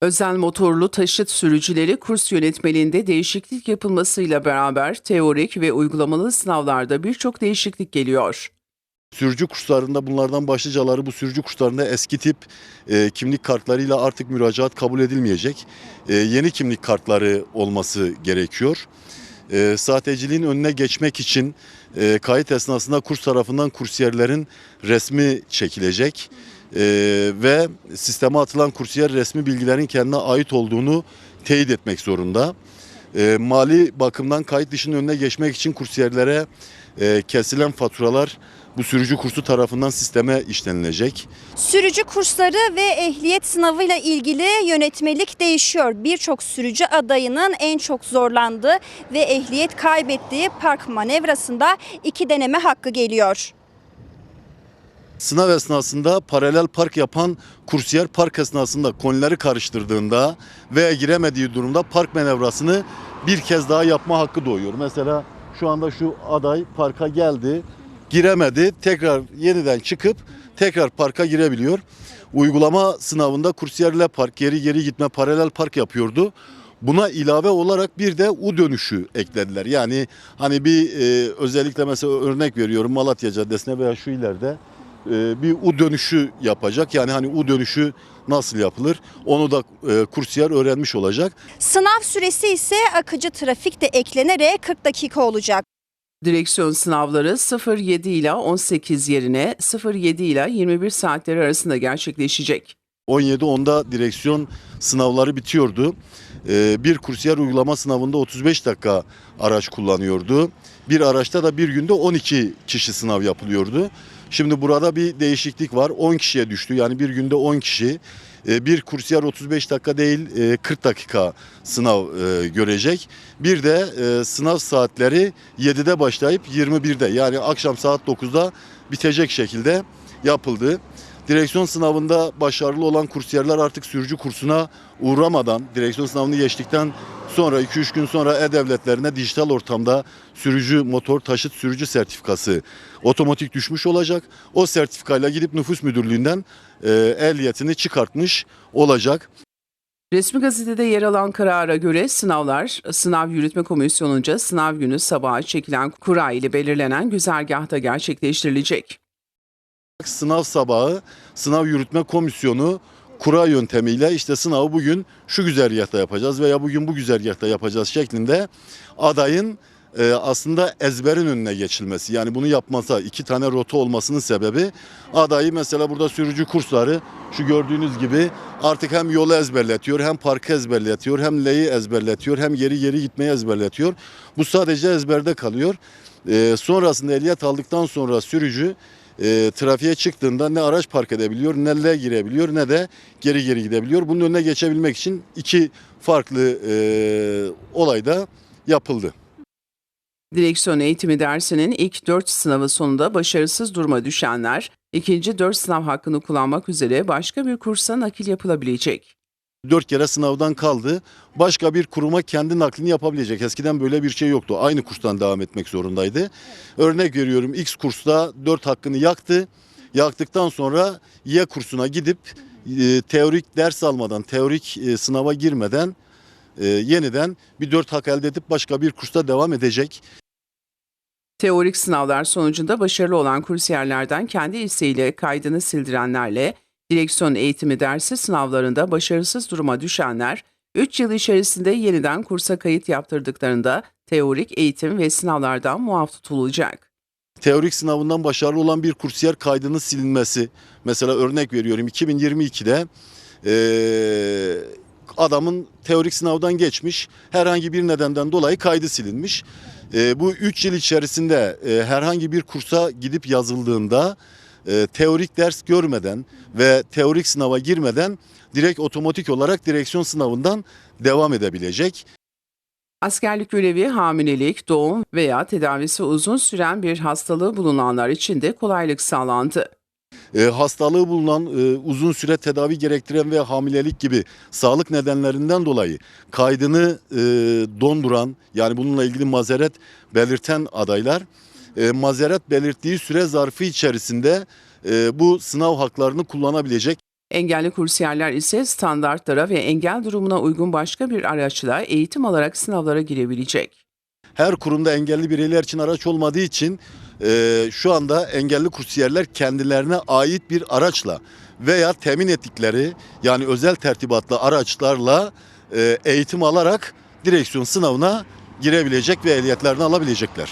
Özel motorlu taşıt sürücüleri kurs yönetmeliğinde değişiklik yapılmasıyla beraber teorik ve uygulamalı sınavlarda birçok değişiklik geliyor. Sürücü kurslarında bunlardan başlıcaları bu sürücü kurslarında eski tip e, kimlik kartlarıyla artık müracaat kabul edilmeyecek. E, yeni kimlik kartları olması gerekiyor. E, sahteciliğin önüne geçmek için e, kayıt esnasında kurs tarafından kursiyerlerin resmi çekilecek. E, ve sisteme atılan kursiyer resmi bilgilerin kendine ait olduğunu teyit etmek zorunda. E, mali bakımdan kayıt dışının önüne geçmek için kursiyerlere e, kesilen faturalar bu sürücü kursu tarafından sisteme işlenilecek. Sürücü kursları ve ehliyet sınavıyla ilgili yönetmelik değişiyor. Birçok sürücü adayının en çok zorlandığı ve ehliyet kaybettiği park manevrasında iki deneme hakkı geliyor. Sınav esnasında paralel park yapan kursiyer park esnasında konileri karıştırdığında veya giremediği durumda park manevrasını bir kez daha yapma hakkı doğuyor. Mesela şu anda şu aday parka geldi, giremedi, tekrar yeniden çıkıp tekrar parka girebiliyor. Uygulama sınavında kursiyerle park, geri geri gitme, paralel park yapıyordu. Buna ilave olarak bir de U dönüşü eklediler. Yani hani bir e, özellikle mesela örnek veriyorum Malatya Caddesi'ne veya şu ileride bir U dönüşü yapacak. Yani hani U dönüşü nasıl yapılır onu da e, kursiyer öğrenmiş olacak. Sınav süresi ise akıcı trafik de eklenerek 40 dakika olacak. Direksiyon sınavları 07 ile 18 yerine 07 ile 21 saatleri arasında gerçekleşecek. 17.10'da direksiyon sınavları bitiyordu. Ee, Bir kursiyer uygulama sınavında 35 dakika araç kullanıyordu. Bir araçta da bir günde 12 kişi sınav yapılıyordu. Şimdi burada bir değişiklik var. 10 kişiye düştü. Yani bir günde 10 kişi. Ee, Bir kursiyer 35 dakika değil e, 40 dakika sınav e, görecek. Bir de e, sınav saatleri 7'de başlayıp 21'de yani akşam saat 9'da bitecek şekilde yapıldı. Direksiyon sınavında başarılı olan kursiyerler artık sürücü kursuna uğramadan direksiyon sınavını geçtikten sonra 2-3 gün sonra e-devletlerine dijital ortamda sürücü motor taşıt sürücü sertifikası otomatik düşmüş olacak. O sertifikayla gidip nüfus müdürlüğünden e, ehliyetini çıkartmış olacak. Resmi gazetede yer alan karara göre sınavlar sınav yürütme komisyonunca sınav günü sabaha çekilen kura ile belirlenen güzergahta gerçekleştirilecek. Sınav sabahı sınav yürütme komisyonu kura yöntemiyle işte sınavı bugün şu güzergahta yapacağız veya bugün bu güzergahta yapacağız şeklinde adayın e, aslında ezberin önüne geçilmesi. Yani bunu yapmasa iki tane rota olmasının sebebi adayı mesela burada sürücü kursları şu gördüğünüz gibi artık hem yolu ezberletiyor hem parkı ezberletiyor hem leyi ezberletiyor hem geri geri gitmeyi ezberletiyor. Bu sadece ezberde kalıyor. E, sonrasında ehliyet aldıktan sonra sürücü e, trafiğe çıktığında ne araç park edebiliyor, ne L girebiliyor ne de geri geri gidebiliyor. Bunun önüne geçebilmek için iki farklı e, olayda yapıldı. Direksiyon eğitimi dersinin ilk 4 sınavı sonunda başarısız duruma düşenler, ikinci 4 sınav hakkını kullanmak üzere başka bir kursa nakil yapılabilecek. Dört kere sınavdan kaldı. Başka bir kuruma kendi naklini yapabilecek. Eskiden böyle bir şey yoktu. Aynı kurstan devam etmek zorundaydı. Örnek veriyorum X kursta dört hakkını yaktı. Yaktıktan sonra Y kursuna gidip e, teorik ders almadan, teorik e, sınava girmeden e, yeniden bir dört hak elde edip başka bir kursta devam edecek. Teorik sınavlar sonucunda başarılı olan kursiyerlerden kendi isteğiyle kaydını sildirenlerle, direksiyon eğitimi dersi sınavlarında başarısız duruma düşenler, 3 yıl içerisinde yeniden kursa kayıt yaptırdıklarında teorik eğitim ve sınavlardan muaf tutulacak. teorik sınavından başarılı olan bir kursiyer kaydının silinmesi. Mesela örnek veriyorum 2022'de eee, adamın teorik sınavdan geçmiş herhangi bir nedenden dolayı kaydı silinmiş. Bu 3 yıl içerisinde herhangi bir kursa gidip yazıldığında eee, teorik ders görmeden ve teorik sınava girmeden direkt otomatik olarak direksiyon sınavından devam edebilecek. Askerlik görevi, hamilelik, doğum veya tedavisi uzun süren bir hastalığı bulunanlar için de kolaylık sağlandı. E, hastalığı bulunan, e, uzun süre tedavi gerektiren ve hamilelik gibi sağlık nedenlerinden dolayı kaydını e, donduran yani bununla ilgili mazeret belirten adaylar e, mazeret belirttiği süre zarfı içerisinde e, bu sınav haklarını kullanabilecek. Engelli kursiyerler ise standartlara ve engel durumuna uygun başka bir araçla eğitim alarak sınavlara girebilecek. Her kurumda engelli bireyler için araç olmadığı için e, şu anda engelli kursiyerler kendilerine ait bir araçla veya temin ettikleri yani özel tertibatlı araçlarla e, eğitim alarak direksiyon sınavına girebilecek ve ehliyetlerini alabilecekler.